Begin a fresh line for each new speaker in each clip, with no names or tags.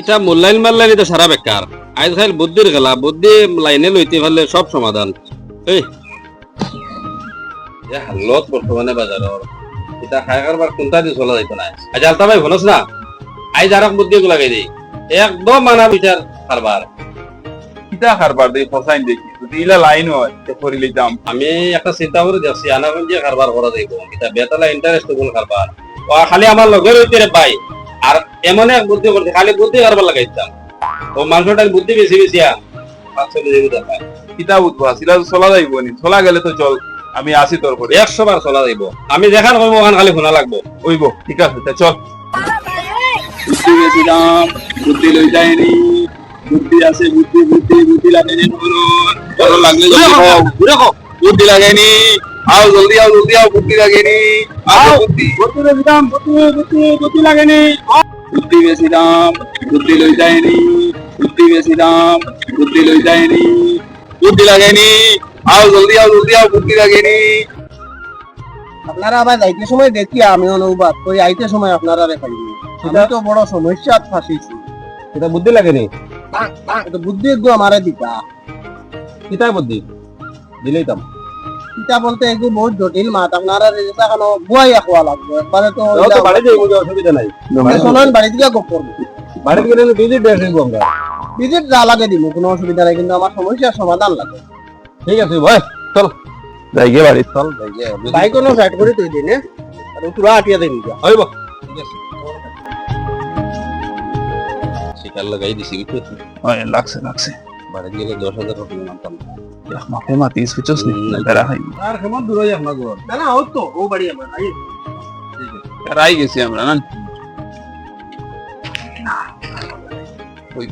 ইটা মূল্যায়ন মাল্লাইনি তো সারা বেকার। আজ খাইল বুদ্ধির খেলা বুদ্ধি লাইনে লইতে পারলে সব সমাধান। এই। হালত বর্তমানে বাজারর এটা খাই কারবার কোনটা দিয়ে চলা যাইতো না আজ আলতা ভাই ভনস না? আজ আরক বুদ্ধি গুলা লাগাই দেই। একদম মানা বিচার কারবার
কিতা খারবার দেই ফসাইন দেখি যদি ইলা লাইন হয় তে করিলে যাম।
আমি একটা চিন্তা করে দেখছি আনাগঞ্জে কারবার করা যাইব। এটা বেতালা ইন্টারেস্টগুলো কারবার ও খালি আমার লগের হইতে রে ভাই। আর এমন এক বুদ্ধি করতে খালি বুদ্ধি কারবার লাগাইতাম। ও মাংসটার বুদ্ধি বেশি বেশি আ চলে
কিতা যাইব নি? চলা গেলে তো চল আমি আসি তোর করে
একশো বার চলা যাইব। আমি দেখান করব ওখান খালি শোনা লাগবো।
ওইব ঠিক আছে তা চল। বুদ্ধি দাম বুদ্ধি লই যায়নি। বুদ্ধি আছে বুদ্ধি বুদ্ধি বুদ্ধি লাগেনি লাগলে বুদ্ধি লাগেনি। আও জলদি আও জলদি আও বুদ্ধি লাগেনি আও বুদ্ধি। বুদ্ধি বেশি দাম বুদ্ধি বুদ্ধি বুদ্ধি লাগেনি। বুদ্ধি বেশি দাম বুদ্ধি লই যায়নি বুদ্ধি বেশি দাম বুদ্ধি লই যায়নি বুদ্ধি লাগেনি। আও জলদি আও জলদি আও বুদ্ধি লাগেনি।
আপনারা আবার যাইতে সময় দেখি আমি অনুবাদ ওই আইতে সময় আপনারা রেখাই আমি তো বড় সমস্যা ফাঁসিছি।
এটা বুদ্ধি লাগেনি?
তো বুদ্ধি একটু আমারে দিতা।
কিতাই বুদ্ধি? দিলেই তাম
কিতা বলতে একটু বহুত জটিল মাত। আপনারা রেজা কেন বুয়াইয়া খোয়া লাগবে একবারে তো
বাড়ি যাই কোনো অসুবিধা নাই।
শোনান বাড়ি দিকে গোপ করব
বাড়ি গেলে বিজি ড্রেস হইব আমরা
ভিজিট যা লাগে দিব কোনো অসুবিধা নাই কিন্তু আমার সমস্যার সমাধান লাগে।
ঠিক আছে ভাই চল।
যাই গে বাড়ি
চল যাই
বাইক কোনো সাইড করে তুই দিনে আর পুরা আটিয়া দিন
হইব ঠিক আছে শিকার লাগাই দিছি বুঝছ
লাগছে লাগছে।
বাড়ি গেলে দশ হাজার টাকা মানতাম
মাফে মাতিস বুঝছস নি বেড়া খাই
আর কেমন দূর হয়ে আপনার ঘর
না না ও তো ও বাড়ি আমার আই
রাই গেছি আমরা না ওই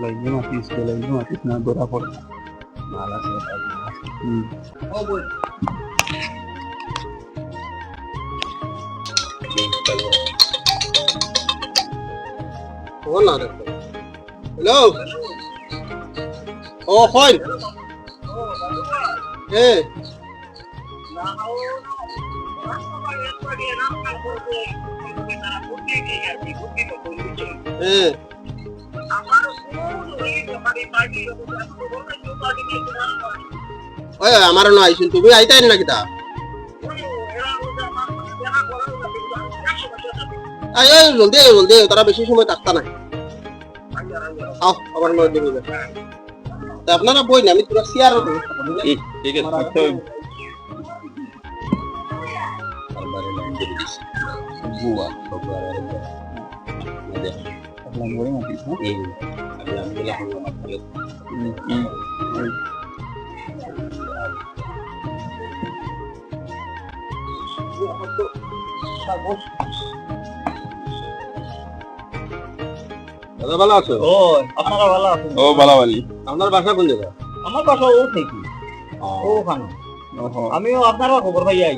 লাইনে মাতিস লাইনে মাতিস না ধরা পড়ে
মাল আছে
ও বল ফোন না এ। এ। ওই আমার না আইছেন তুমি আইতাই না কিতা জলদি জলদি তারা বেশি সময় থাকতা নাই। আও, আবার নয় দিবি আপনারা বই না আমি তোরা সিয়ার
ঠিক আছে আলমারি লাইন দাদা ভালো আছো?
ও আপনারা ভালো আছেন?
ও বালাবালি
আপনার বাসা কোন জায়গা
আমার বাসা ও থেকে। ও। খানো আমিও আপনারা খবর পাই আই।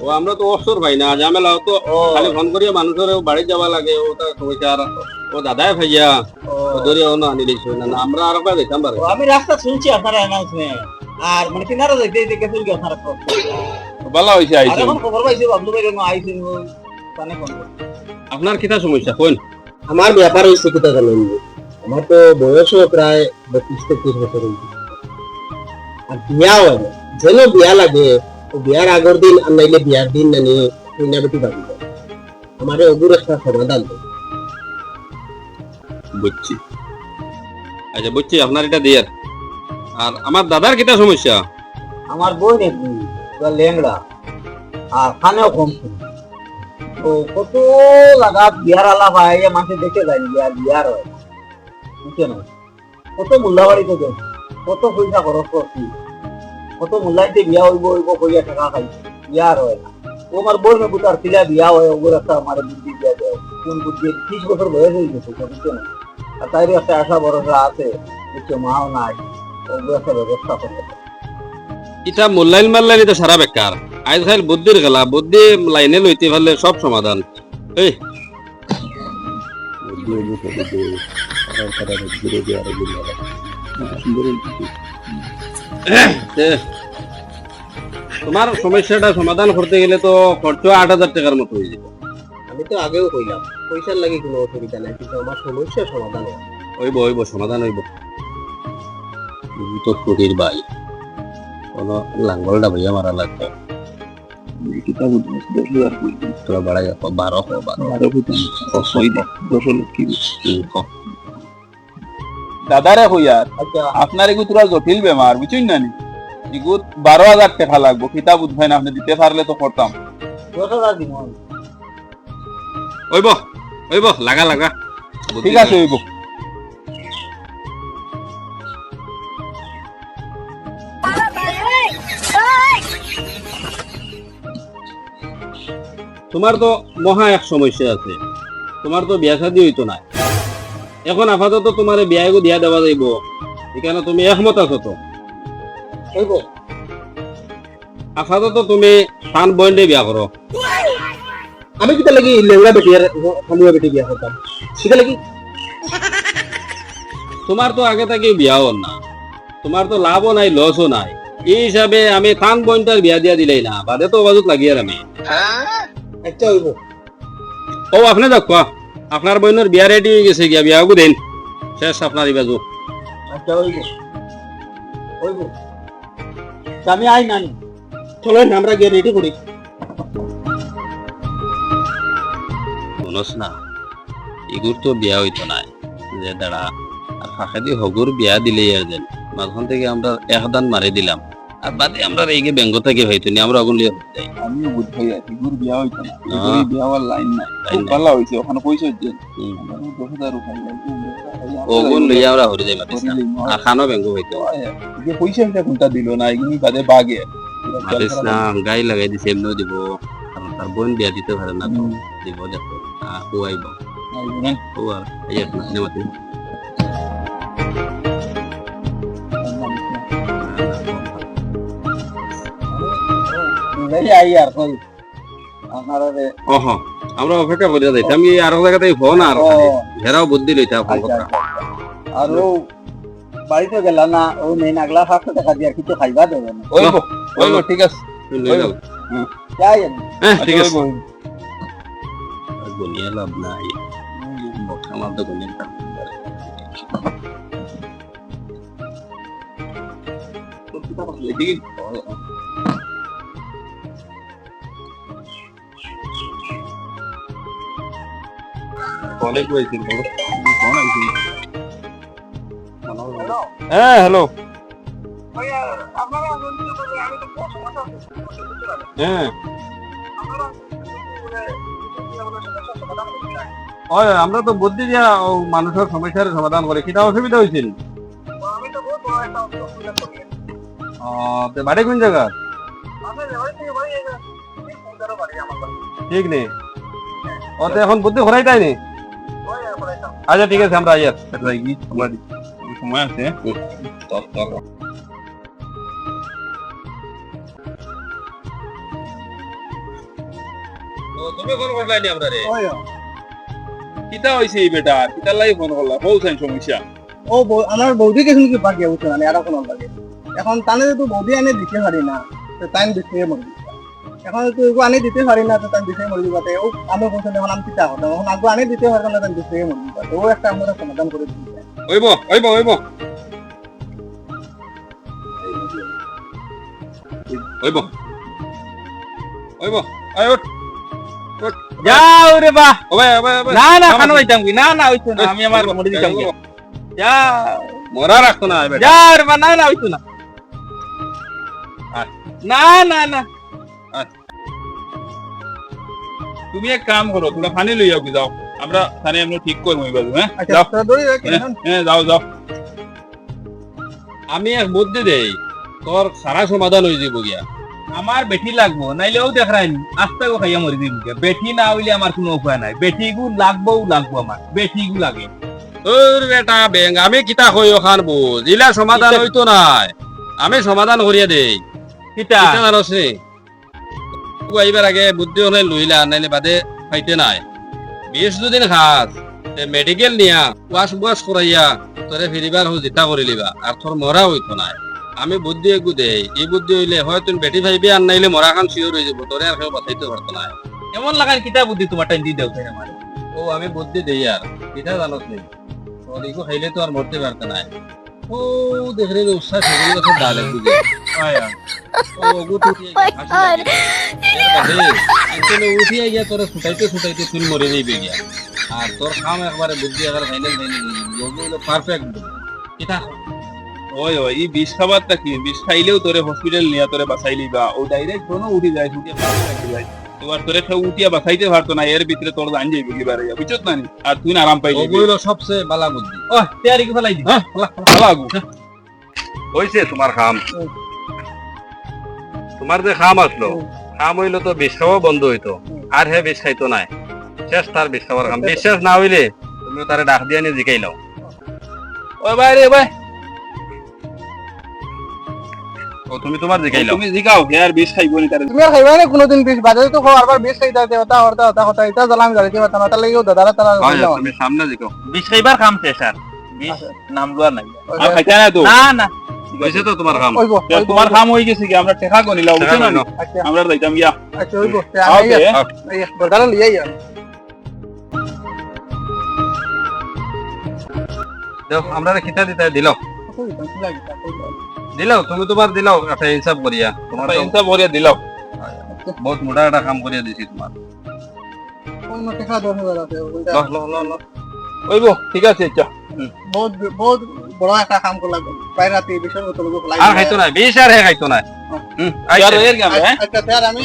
ও আমরা তো অবসর ভাই না ঝামেলা তো খালি ফোন করিয়া মানুষের বাড়ি যাওয়া লাগে ও তার ও দাদাই ভাইয়া। ও। ও না না আমরা আর কয় দেখতাম পারে
আমি রাস্তা শুনছি আপনারা অ্যানাউন্সমেন্ট আর মানে কিনারা দেখতে দেখতে আপনারা
ভালো হইছে আইছো।
এখন খবর পাইছি বাবলু ভাই ফোন
আপনার কিটা সমস্যা কোন?
আমার ব্যাপার কোথা জানেন আমার তো বয়সও প্রায় বত্রিশ তেত্রিশ বছর আর বিয়া হয় না। যেন বিয়া লাগে বিয়ার আগের দিন আর নাইলে বিয়ার দিন না নিয়ে বেটি বাড়ি আমার ওগুর একটা সমাধান
বুঝছি। আচ্ছা বুঝছি আপনার এটা দিয়ে আর আমার দাদার কিটা সমস্যা?
আমার বোন একদিন লেংড়া। আর খানেও কম ছিল। তো কত লাগা বিয়ার আলা ভাই মাসে দেখে যায় বিয়ার বিয়ার হয়। বুঝছে না? কত মূল্যাবাড়িতে যায় কত পয়সা খরচ করছি। কত মূল্যাইতে বিয়া হইব হইব কইয়া টাকা খাই। বিয়ার হয়। ও আমার বোন বুতার ছিলা বিয়া হয় ওগুলো একটা আমার বুদ্ধি দিয়া দেয়। কোন বুদ্ধি? ত্রিশ বছর বয়স হয়ে গেছে বুঝছে না? আর তাইরও একটা আশা, ভরসা আছে, বুঝছে, মাও নাই। ওগুলো একটা ব্যবস্থা করতে
এটা মূল্যায়ন মাল্লাইনি তো সারা বেকার। আজ খাইল বুদ্ধির খেলা বুদ্ধি লাইনে লইতে পারলে সব সমাধান। এই। তোমার সমস্যাটা সমাধান করতে গেলে তো খরচ আট হাজার টাকার মতো হয়ে যাবে।
আমি তো আগেও কইলাম পয়সার লাগি কোনো অসুবিধা নাই কিন্তু আমার সমস্যা সমাধান
হইব হইব সমাধান হইব। তো ফুটির বাই কোন লাঙ্গলটা ভাইয়া মারা লাগতো
দশ লোক কি
হুম, হ।
দাদারে
আচ্ছা
আপনার এগু তোরা জটিল বেমার বুঝুন না নি এগু বারো হাজার টাকা লাগবো কিতা বুঝবেন আপনি দিতে পারলে তো করতাম।
হইব হইব লাগা লাগা
ঠিক আছে হইব
তোমার তো মহা এক সমস্যা আছে। তোমার তো বিয়া শাদি হইতো না এখন আপাতত তোমার বিয়া গো দিয়া দেওয়া যাইব। এখানে তুমি একমত আছো তো? আপাতত তুমি সান বইন্ডে বিয়া করো।
আমি কিতা লাগি লেংড়া বেটি আর হালুয়া বেটি বিয়া করতাম কিতা লাগি?
তোমার তো আগে থেকে বিয়া হন না। তোমার তো লাভও নাই লসও নাই। এই হিসাবে আমি থান বইন্টার বিয়া দিয়া দিলেই না। বাদে তো বাজুত লাগি আর আমি।
হইব।
ও আপনি যাক আপনার বইনের বিয়া রেডি হয়ে গেছে গিয়া বিয়া দিন। শেষ আপনার এই বাজু
আচ্ছা হইব। হইব। আমি আই নাই। চলো আমরা গিয়ে রেডি করি।
শুনস না? ইগুর তো বিয়া হইতো নাই। যে দাঁড়া আর ফাঁকে দিয়ে হগুর বিয়া দিলেই আর যেন। মাঝখান থেকে আমরা একদান মারি দিলাম। আর বাদে আমরা এই ব্যাঙ্গ থেকে হইতো নি আমরা লিয়ে যাই
আমিও বুঝাই আছি গুর বিয়া হইতো না।
না।
বিয়া হওয়ার লাইন
লাইন
খুব। ভালো হয়েছে ওখানে পয়সা হচ্ছে দশ হাজার
ওগুন লইয়া আমরা হরি যাই মাতিস না আর খানো ব্যাঙ্গ হইতো
যে পয়সা হিসেবে কোনটা দিল না এগুলি বাদে বাগে।
মাতিস না গাই লাগাই দিছে এমনিও দিব। তার বোন বিয়া দিতে পারে না তো দিব দেখো। ও আইব। ও আর এই এক মাস ওহ আমরা অপেক্ষা করিয়া যাইতে আমি আরও জায়গাতে ফোন আর হেরাও বুদ্ধি লইতে ফোন কথা
আর ও বাড়িতে গেল না ও মেন আগলা পাঁচশো টাকা দিয়ে কিছু খাইবা দেবে না
ওইব ঠিক আছে।
লই যাও।
যাই
হ্যাঁ ঠিক
আচ্ছা,
আছে। গুনিয়া লাভ নাই। আমার তো গুনিয়া লাভ হ্যাঁ হ্যালো হ্যাঁ। ওই আমরা তো বুদ্ধি দিয়া ও মানুষের সমস্যার সমাধান করে কিটা অসুবিধা হয়েছিল। বাড়ি কোন জায়গা? ঠিক নেই। ও তো এখন বুদ্ধি ঘোরাই তাই নি? আচ্ছা ঠিক আছে আমরা আইয়ার
যাই সময় আছে
তুমি ফোন করলাই নি আমরা রে?
কিতা হইছে এই বেটা? কিতা লাই ফোন করলা সাইন সমস্যা।
ও বৌ- আমার বৌদি কি বাকি উঠছে না আর কোনো লাগে এখন তানে তো বৌদি আনে দিতে পারি না তাই দিতে মরি এখন তো এগো আনি দিতে পারি না তো তাই দিতে মরি যাতে ও আমি বলছি এখন আমি চিন্তা করতাম এখন আগে আনি দিতে পারতাম না তাই দিতে মরি যাতে ও একটা আমরা সমাধান করে দিতে
ওইব ওইব ওইব। ওইব। ওইব। আয় ওঠ
যাও রে বা
ওবে ওবে ওবে।
না না খানো যাইতাম কি না না হইতো না আমি আমার মরি দিতাম কি যা
মরা রাখতো না বেটা
যা রে বা না না হইতো না। না না না। তুমি এক কাম করো তোমরা ফানি লই যাও যাও। আমরা ফানি আমরা ঠিক করব এই বাজু হ্যাঁ
আচ্ছা
যাও। হ্যাঁ, যাও যাও।
আমি এক বুদ্ধি দেই তোর সারা সমাধান হয়ে যাব গিয়া
আমার বেঠি লাগবো নাইলেও দেখ রাইনি আস্তে গো খাইয়া মরি দিন বেঠি না হইলে আমার কোনো উপায় নাই। বেঠি গু লাগবো লাগবো আমার বেঠি গু লাগে।
ওর বেটা বেং আমি কিতা কই ওখান বুঝ ইলা সমাধান হইতো নাই। আমি সমাধান করিয়া দেই।
কিতা
কিতা জানোস নি তুই আইবার আগে বুদ্ধি হলে লইলা নাইলে বাদে পাইতে নাই। বিশ দুদিন খাস মেডিকেল নিয়া, ওয়াশ বুয়াশ করাইয়া তোরে ফিরিবার হো জিতা করে লিবা, আর তোর মরা হইতো নাই। আমি বুদ্ধি একু দেই এই বুদ্ধি হইলে হয় তুই বেটি ভাইবি আর নাইলে মরা খান শিওর হয়ে যাব তোরে আর কেউ বাঁচাইতে পারতো না
এমন লাগান কিতা বুদ্ধি তোমার টাইম দিয়ে দেও আমার
ও আমি বুদ্ধি দেই আর কিতা নি তোর ইগো খাইলে তো আর মরতে পারতে আর তোর কাম একবারে বুদ্ধি একবার ফাইনাল ফাইনাল পারফেক্ট
ওই ওই এই বিষ খাবারটা কি বিষ খাইলেও তোরে হসপিটাল নিয়ে তোরে বাঁচাইলি বা ও ডাইরেক্ট কোনো উঠি যায় এবার তোরে কেউ উঠিয়া বাঁচাইতে পারতো না এর ভিতরে তোর জান যাইবে কি বারে বুঝছত না আর তুই আরাম
ওগুলো সবচেয়ে বালা বুদ্ধি।
ও তেয়ারি কি ফেলাই দি হ্যাঁ
হয়েছে তোমার খাম। তোমার যে খাম আসলো খাম হইল তো বিষ বন্ধ হইতো। আর হে বিষ খাইতো নাই। শেষ তার বিষ খাম। বিশ্বাস না হইলে তুমি তারে ডাক দিয়ে নিয়ে জিকাই লাও
ওই ভাই রে ভাই।
তুমি তোমার লাও
তুমি জিগাও হে আর বিষ খাইবো নি তারে?
তুমি আর খাইবা না কোনোদিন বিষ বাজারে তো খাও আরবার বিষ খাইতা দেওতা হরতা হতা হতা এটা জ্বালাম জানিতে পারতাম না তার লাগি দাদারা তারা
তুমি সামনে জিকাও
বিষ খাইবার কাম শেষ আর। বিষ নাম লওয়ার নাই। আর খাইতে না তো? না না।
হয়েছে তো তোমার
ওইব।
তোমার কাম হয়ে গেছে কি? আমরা টেকা গনি লাও বুঝছ না
আচ্ছা।
আমরা যাইতাম গিয়া।
আচ্ছা
ওকে
আমি বর্দারা লিয়ে আইয়া
আমরা খিতা দিতে দিলাও দিলাও তুমি তোমার দিলাও একটা হিসাব করিয়া। তোমার
ইনসা ভরিয়া দিলাও।
বহুত মোটা একটা কাম করিয়া দিছি তোমার।
ওইব ঠিক আছে আচ্ছা
বহুত বহুত বড় একটা কাম করলাম প্রায় রাতে বিশের মতো লোক
আর খাইতো নাই বিষ আর হে খাইতো নাই। হুম,
আর এর গাম
আচ্ছা স্যার আমি?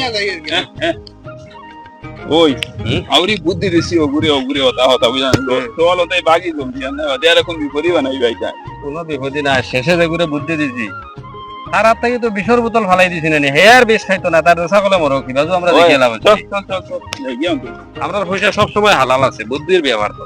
বুঝান তোল হতাই বাগি জমছি না ওদের এখন বিপরি বানাই ভাইটা
কোনো বিপত্তি নাই শেষে যেগুলো বুদ্ধি দিছি। তার আর থেকে তো বিষর বোতল ফালাই দিছি না হেয়ার বেশ খাইতো না তার সকলে মরো কি? বাজু আমরা দেখে লাভ আমরা পয়সা সবসময় হালাল আছে বুদ্ধির ব্যবহার তো।